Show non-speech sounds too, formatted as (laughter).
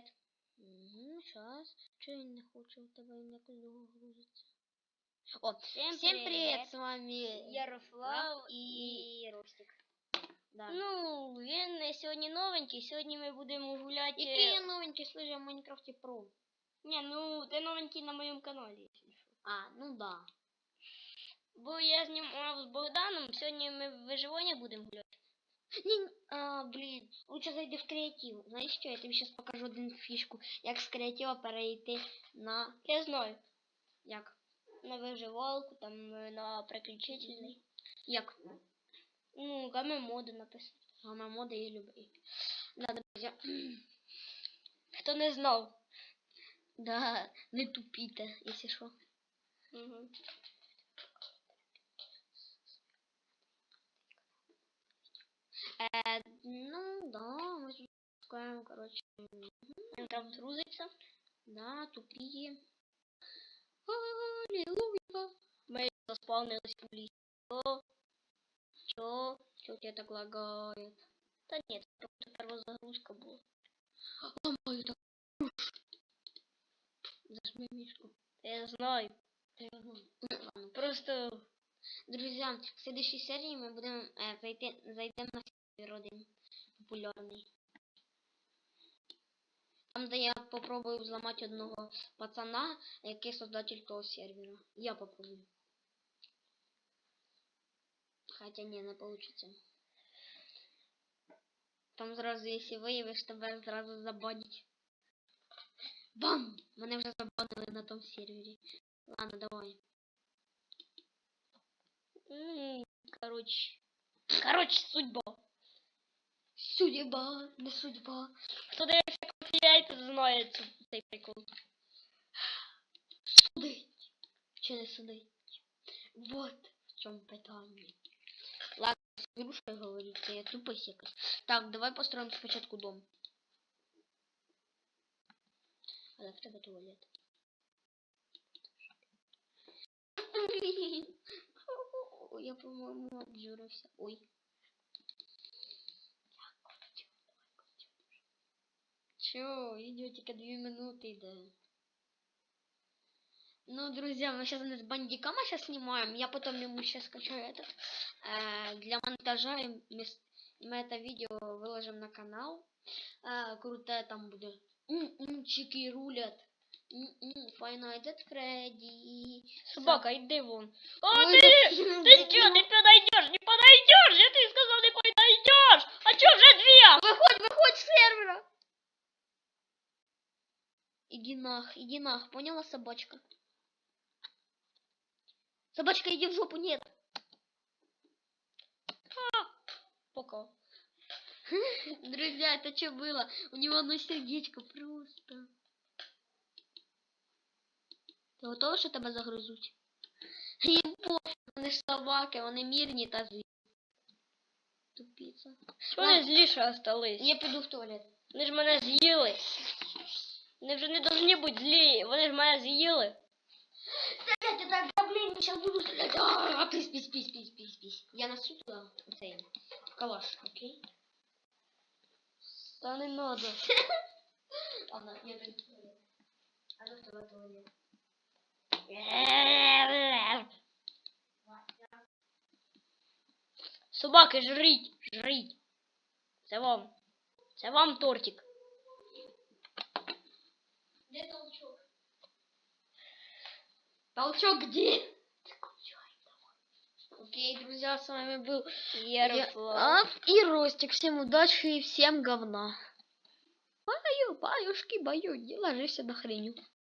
туалет. Угу, щас. Чого він не хоче у тебе якось довго грузиться? О, Всем, всем привет, с вами Ярослав і і Ростик. Да. Ну, він не сьогодні новенький, сьогодні ми будемо гуляти. Який я новенький, слушай, в Майнкрафті Про. Ні, ну ти новенький на моєму каналі. А, ну да. Бо я знімав з Богданом, сьогодні ми в виживання будемо гуляти. Ні, а, блін, лучше зайди в креатив. Знаєш що, я тобі зараз покажу один фішку, як з креатива перейти на... Я знаю. Як? На виживалку, там е, на приключительний. Як? Ну, гаме моди написано. Саме мода я люблю. Да, друзі. Хто (clears throat) не знав. Да, не тупіте, якщо що. Угу. Е, ну, да, ми тут шукаємо, коротше, Він там трузиться. да, тупі. Аллилуйя. Ми заспавнились в лісі. Чо? Чо? Чё у тебя так лагает? Та ні, це просто первозагрузка була. Ламаю так. Зажми мишку. Я знаю. Ладно. Просто Друзья, в следующей серии мы будем э, зайти, зайдем на сервер один популярный. Там, де я попробую взломать одного пацана, який создатель того сервера. Я попробую. Хотя не, не получится. Там зразу, якщо виявиш, тебе зразу забанять. Бам! Мене вже забанили на тому сервері. Ладно, давай. м, коротше. Коротше, судьба. Судьба, не судьба. Хто дивився конфіляйт, знає цей прикол. Судить. Чи не судить? Вот в чому питання. Ладно, з игрушкой говорить, я тупость якась. Так, давай построим спочатку дом. Але в тебе туалет. Я, по-моєму, обжурився. Ой. Чё, видео тільки две минуты йде. Ну, друзья, мы сейчас с бандикама сейчас снимаем. Я потом ему сейчас скачаю этот э, для монтажа. И мы, это видео выложим на канал. Э, крутое там будет. М-м-чики рулят. Final Dead Freddy. Собака, йди вон. О, Ой, ти! да- Ти чо, не подойдеш, не подойдеш! Я тобі сказав, не подойдеш! А чо Иди нах, иди нах, поняла, собачка? Собачка, иди в жопу, нет. Пока. (laughs) Друзья, это что было? У него одно сердечко просто. Ти готова, що тебе загризуть? Їм пофіг, (laughs) вони ж собаки, вони мирні та злі. Тупіця. Вони зліше остались. Я піду в туалет. Вони ж мене з'їли. Вони вже не повинні бути злі. Вони ж мене з'їли. Стрелять, это давление, сейчас буду стрелять. А, пись, пись, пись, пись, пись, пись. Я носу туда цей калаш, окей? Та не надо. (laughs) Ладно, я пойду в туалет. А ну в тебе туалет. Собаки, жріть, жріть. Це вам. Це вам тортик. Толчок где? Окей, друзья, с вами был Ярослав. и Ростик. Всем удачи и всем говна. Баю, баюшки, баю, не ложись на хренью.